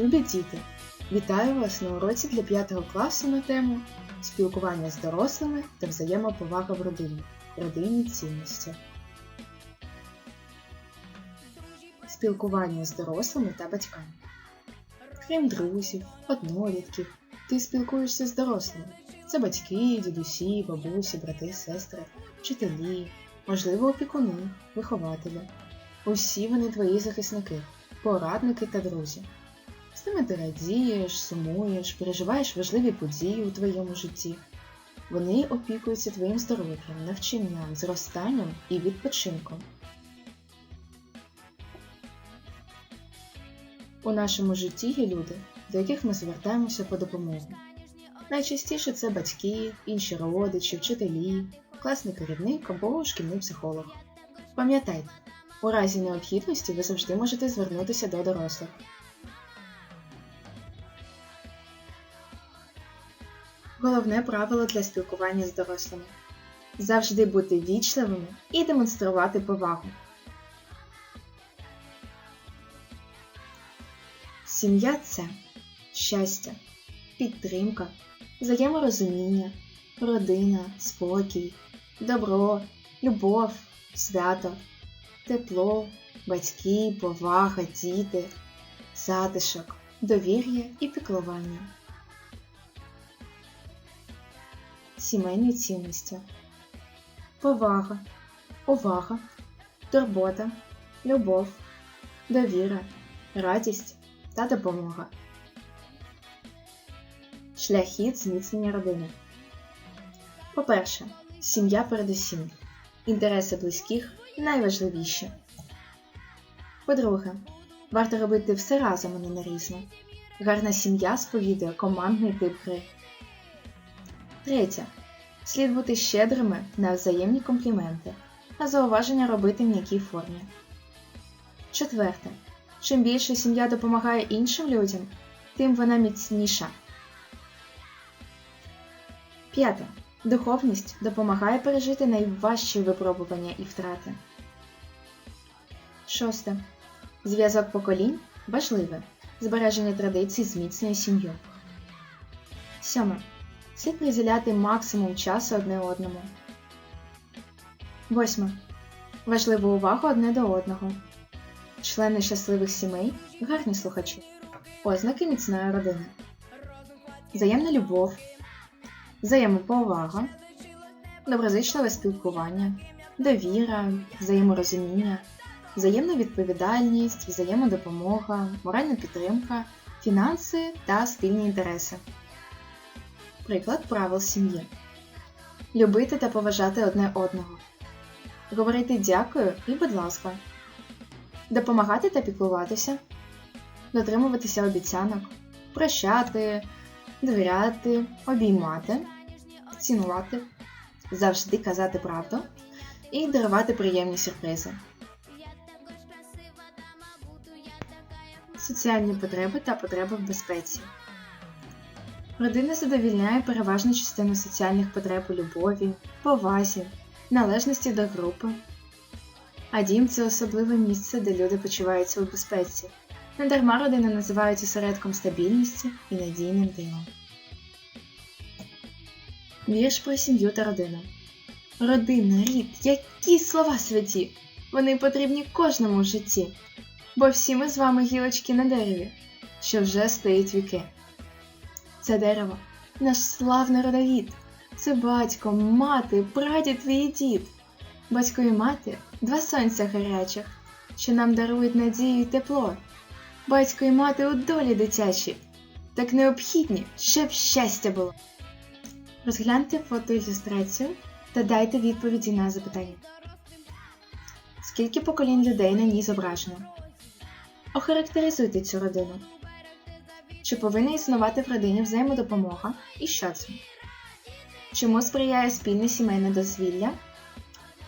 Любі діти! Вітаю вас на уроці для 5 класу на тему Спілкування з дорослими та взаємоповага в родині. Родинні цінності. Спілкування з дорослими та батьками. Крім друзів, однолітків, ти спілкуєшся з дорослими. Це батьки, дідусі, бабусі, брати, сестри, вчителі, можливо, опікуни, вихователі. Усі вони твої захисники, порадники та друзі. З ними ти радієш, сумуєш, переживаєш важливі події у твоєму житті. Вони опікуються твоїм здоров'ям, навчанням, зростанням і відпочинком. У нашому житті є люди, до яких ми звертаємося по допомогу. Найчастіше це батьки, інші родичі, вчителі, класний керівник або шкільний психолог. Пам'ятайте, у разі необхідності ви завжди можете звернутися до дорослих. Головне правило для спілкування з дорослими завжди бути вічливими і демонструвати повагу. Сім'я це щастя, підтримка, взаєморозуміння, родина, спокій, добро, любов, свято, тепло, батьки, повага, діти, затишок, довір'я і піклування. Сімейні цінності. Повага, увага, турбота, любов, довіра, радість та допомога. Шляхи зміцнення родини. По-перше, сім'я передусім. Інтереси близьких найважливіші. По-друге, варто робити все разом, а не нарізно. Гарна сім'я сповідує командний тип гри. Третє. Слід бути щедрими на взаємні компліменти, а зауваження робити в м'якій формі. Четверте. Чим більше сім'я допомагає іншим людям, тим вона міцніша. П'яте. Духовність допомагає пережити найважчі випробування і втрати. Шосте. Зв'язок поколінь важливе. Збереження традицій зміцнює сім'ю. Сьоме. Слід приділяти максимум часу одне одному. Восьме. Важливу увагу одне до одного. Члени щасливих сімей гарні слухачі. Ознаки міцної родини. Взаємна любов, взаємоповага, доброзичливе спілкування, довіра, взаєморозуміння, взаємна відповідальність, взаємодопомога, моральна підтримка, фінанси та спільні інтереси. Приклад правил сім'ї. Любити та поважати одне одного. Говорити дякую і будь ласка. Допомагати та піклуватися. Дотримуватися обіцянок. Прощати, довіряти, обіймати, цінувати, завжди казати правду і дарувати приємні сюрпризи. Соціальні потреби та потреби в безпеці. Родина задовільняє переважну частину соціальних потреб у любові, повазі, належності до групи. А дім це особливе місце, де люди почуваються у безпеці. Недарма родини називають осередком стабільності і надійним тилом. Вірш про сім'ю та родину. Родина, рід, які слова святі! Вони потрібні кожному в житті, бо всі ми з вами гілочки на дереві, що вже стоїть віки. Це дерево, наш славний родовід. Це батько, мати, прадід твій дід. Батько і мати два сонця гарячих, що нам дарують надію й тепло. Батько і мати у долі дитячі, так необхідні, щоб щастя було. Розгляньте фотоілюстрацію та дайте відповіді на запитання. Скільки поколінь людей на ній зображено? Охарактеризуйте цю родину. Чи повинна існувати в родині взаємодопомога і що це? Чому сприяє спільне сімейне дозвілля?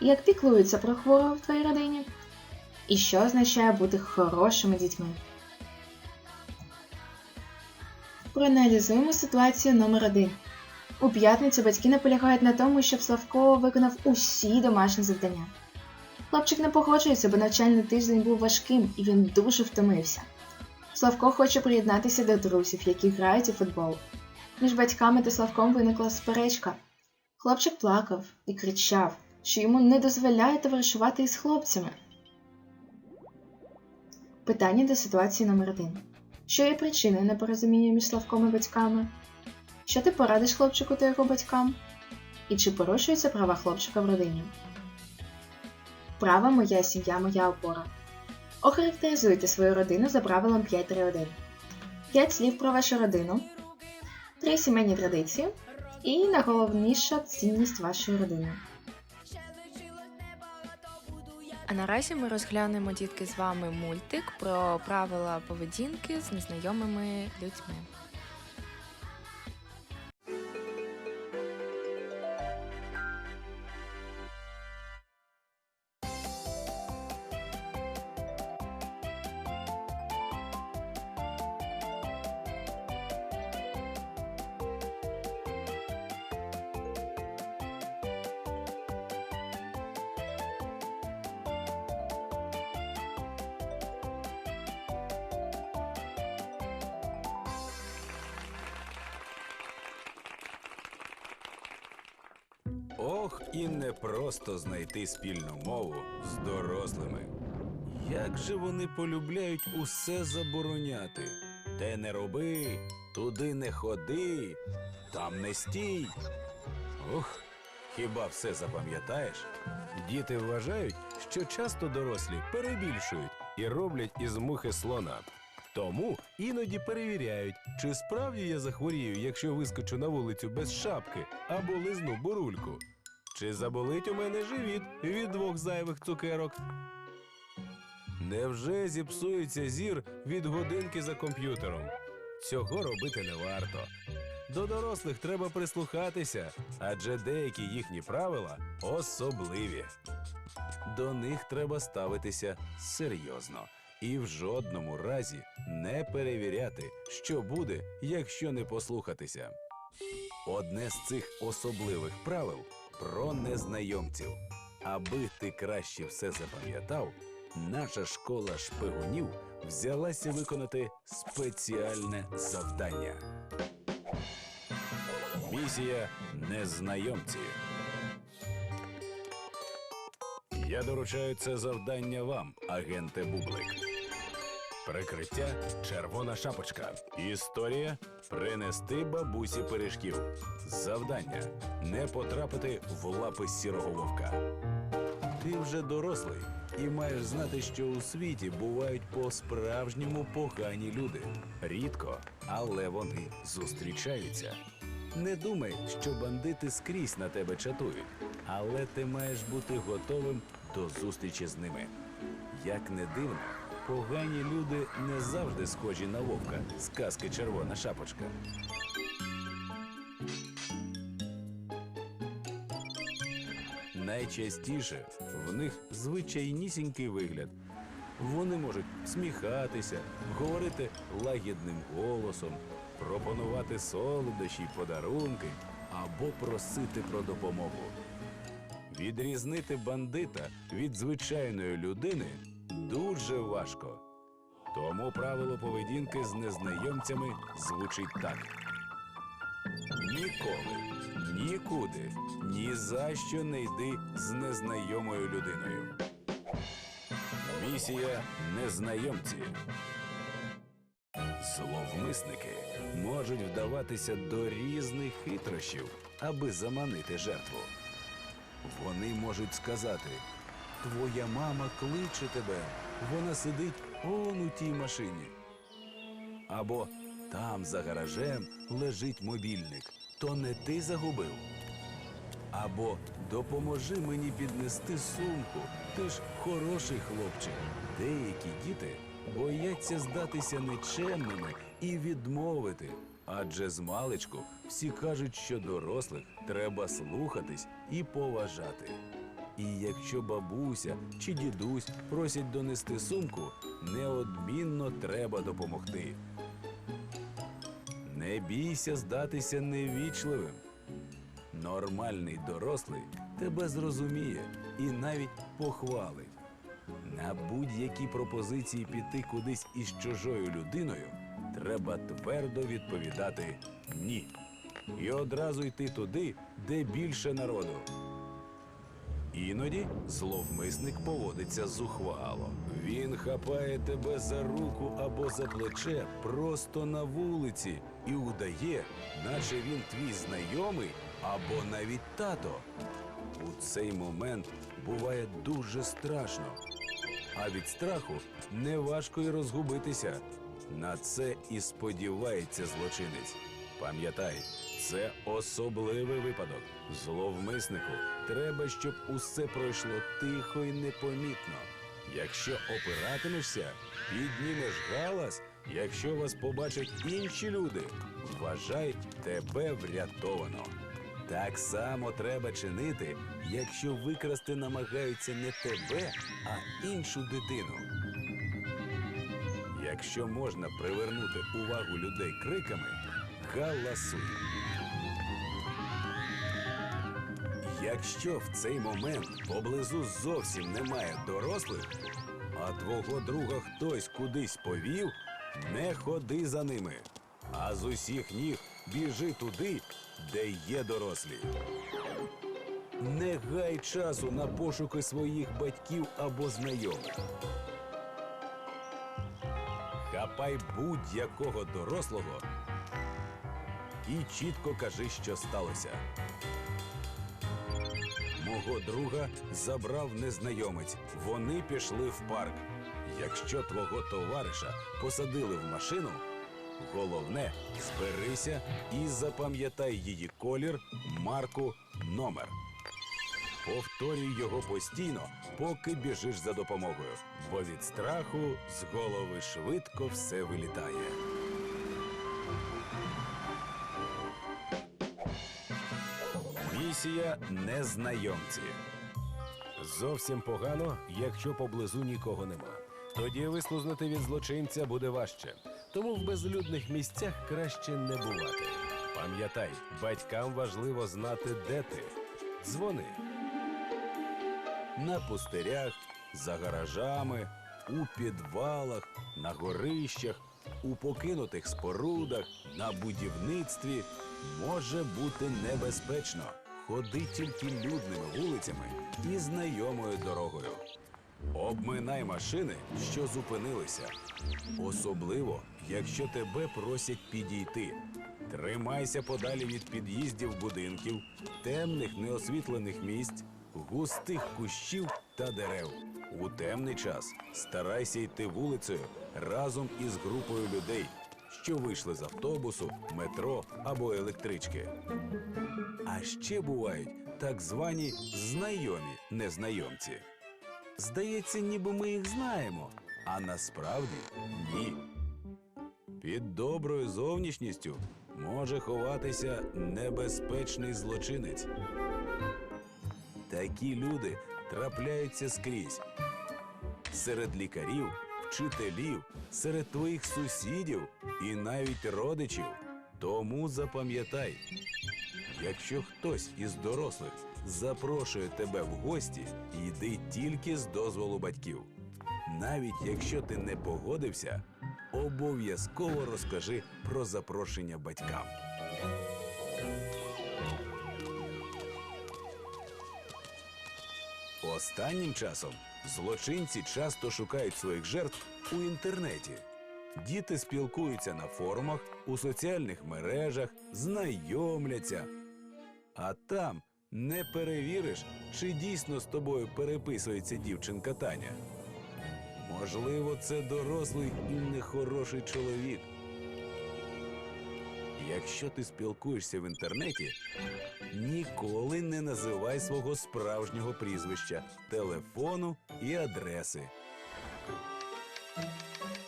Як піклуються про хворого в твоїй родині? І що означає бути хорошими дітьми? Проаналізуємо ситуацію номер 1 У п'ятницю батьки наполягають на тому, щоб Славко виконав усі домашні завдання. Хлопчик не погоджується, бо навчальний тиждень був важким і він дуже втомився. Славко хоче приєднатися до друзів, які грають у футбол. Між батьками та Славком виникла суперечка. Хлопчик плакав і кричав, що йому не дозволяє товаришувати із хлопцями. Питання до ситуації номер 1 Що є причиною непорозуміння між Славком і батьками? Що ти порадиш хлопчику та його батькам? І чи порушуються права хлопчика в родині? Права моя сім'я, моя опора. Охарактеризуйте свою родину за правилом 531. 5 слів про вашу родину, 3 сімейні традиції і найголовніша цінність вашої родини. А наразі ми розглянемо дітки з вами мультик про правила поведінки з незнайомими людьми. Ох, і не просто знайти спільну мову з дорослими. Як же вони полюбляють усе забороняти? Те не роби, туди не ходи, там не стій. Ох, хіба все запам'ятаєш? Діти вважають, що часто дорослі перебільшують і роблять із мухи слона. Тому іноді перевіряють, чи справді я захворію, якщо вискочу на вулицю без шапки або лизну бурульку. Чи заболить у мене живіт від двох зайвих цукерок? Невже зіпсується зір від годинки за комп'ютером? Цього робити не варто. До дорослих треба прислухатися, адже деякі їхні правила особливі. До них треба ставитися серйозно і в жодному разі не перевіряти, що буде, якщо не послухатися. Одне з цих особливих правил про незнайомців. Аби ти краще все запам'ятав, наша школа шпигунів взялася виконати спеціальне завдання. Місія незнайомці. Я доручаю це завдання вам, агенте Бублик. Прикриття червона шапочка. Історія принести бабусі пиріжків. Завдання не потрапити в лапи сірого вовка. Ти вже дорослий і маєш знати, що у світі бувають по-справжньому погані люди. Рідко, але вони зустрічаються. Не думай, що бандити скрізь на тебе чатують, але ти маєш бути готовим до зустрічі з ними. Як не дивно, погані люди не завжди схожі на вовка з казки Червона шапочка. Найчастіше в них звичайнісінький вигляд. Вони можуть сміхатися, говорити лагідним голосом, пропонувати солодощі й подарунки або просити про допомогу. Відрізнити бандита від звичайної людини дуже важко. Тому правило поведінки з незнайомцями звучить так: ніколи, нікуди, ні за що не йди з незнайомою людиною. Місія незнайомці. Зловмисники можуть вдаватися до різних хитрощів, аби заманити жертву. Вони можуть сказати: Твоя мама кличе тебе, вона сидить он у тій машині. Або там за гаражем лежить мобільник, то не ти загубив. Або допоможи мені піднести сумку, ти ж хороший хлопчик. Деякі діти бояться здатися нечемними і відмовити. Адже з маличку всі кажуть, що дорослих треба слухатись і поважати. І якщо бабуся чи дідусь просять донести сумку, неодмінно треба допомогти. Не бійся здатися невічливим. Нормальний дорослий тебе зрозуміє і навіть похвалить. На будь-які пропозиції піти кудись із чужою людиною треба твердо відповідати ні. І одразу йти туди, де більше народу. Іноді зловмисник поводиться зухвало. Він хапає тебе за руку або за плече просто на вулиці і удає, наче він твій знайомий або навіть тато. У цей момент буває дуже страшно. А від страху неважко й розгубитися. На це і сподівається злочинець. Пам'ятай, це особливий випадок. Зловмиснику треба, щоб усе пройшло тихо і непомітно. Якщо опиратимешся, піднімеш галас, якщо вас побачать інші люди, вважай тебе врятовано. Так само треба чинити, якщо викрасти намагаються не тебе, а іншу дитину. Якщо можна привернути увагу людей криками, галасуй. Якщо в цей момент поблизу зовсім немає дорослих, а твого друга хтось кудись повів, не ходи за ними, а з усіх ніг біжи туди, де є дорослі. Не гай часу на пошуки своїх батьків або знайомих. Хапай будь-якого дорослого і чітко кажи, що сталося. Мого друга забрав незнайомець. Вони пішли в парк. Якщо твого товариша посадили в машину, головне зберися і запам'ятай її колір, марку, номер. Повторюй його постійно, поки біжиш за допомогою, бо від страху з голови швидко все вилітає. Місія незнайомці. Зовсім погано, якщо поблизу нікого нема. Тоді вислузнути від злочинця буде важче. Тому в безлюдних місцях краще не бувати. Пам'ятай, батькам важливо знати, де ти. Дзвони. На пустирях, за гаражами, у підвалах, на горищах, у покинутих спорудах, на будівництві може бути небезпечно. Ходи тільки людними вулицями і знайомою дорогою. Обминай машини, що зупинилися. Особливо, якщо тебе просять підійти. Тримайся подалі від під'їздів будинків, темних неосвітлених місць, густих кущів та дерев. У темний час старайся йти вулицею разом із групою людей, що вийшли з автобусу, метро або електрички. А ще бувають так звані знайомі незнайомці. Здається, ніби ми їх знаємо, а насправді ні. Під доброю зовнішністю може ховатися небезпечний злочинець. Такі люди трапляються скрізь. Серед лікарів, вчителів, серед твоїх сусідів і навіть родичів. Тому запам'ятай, якщо хтось із дорослих запрошує тебе в гості, йди тільки з дозволу батьків. Навіть якщо ти не погодився, обов'язково розкажи про запрошення батькам. Останнім часом злочинці часто шукають своїх жертв у інтернеті. Діти спілкуються на форумах, у соціальних мережах, знайомляться. А там не перевіриш, чи дійсно з тобою переписується дівчинка Таня. Можливо, це дорослий і нехороший чоловік. Якщо ти спілкуєшся в інтернеті, ніколи не називай свого справжнього прізвища, телефону і адреси.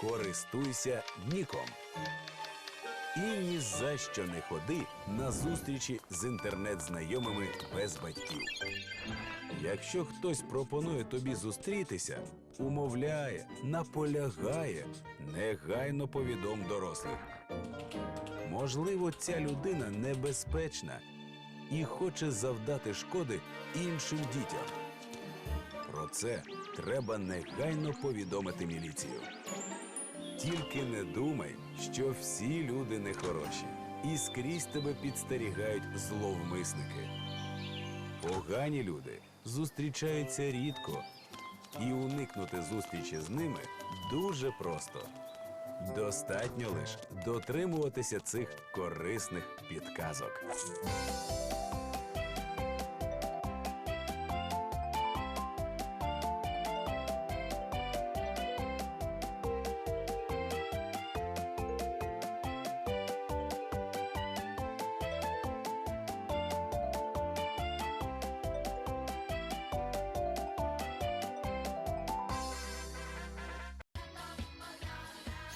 Користуйся ніком. І ні за що не ходи на зустрічі з інтернет-знайомими без батьків. Якщо хтось пропонує тобі зустрітися, умовляє, наполягає, негайно повідом дорослих. Можливо, ця людина небезпечна і хоче завдати шкоди іншим дітям. Про це треба негайно повідомити міліцію. Тільки не думай, що всі люди нехороші, і скрізь тебе підстерігають зловмисники. Погані люди зустрічаються рідко, і уникнути зустрічі з ними дуже просто. Достатньо лише дотримуватися цих корисних підказок.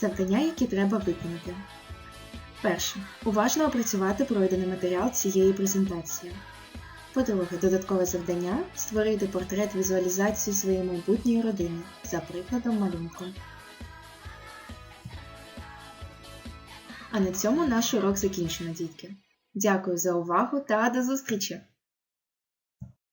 Завдання, які треба виконати. Перше. Уважно опрацювати пройдений матеріал цієї презентації. По-друге, додаткове завдання створити портрет візуалізації своєї майбутньої родини за прикладом малюнку. А на цьому наш урок закінчено, дітки. Дякую за увагу та до зустрічі!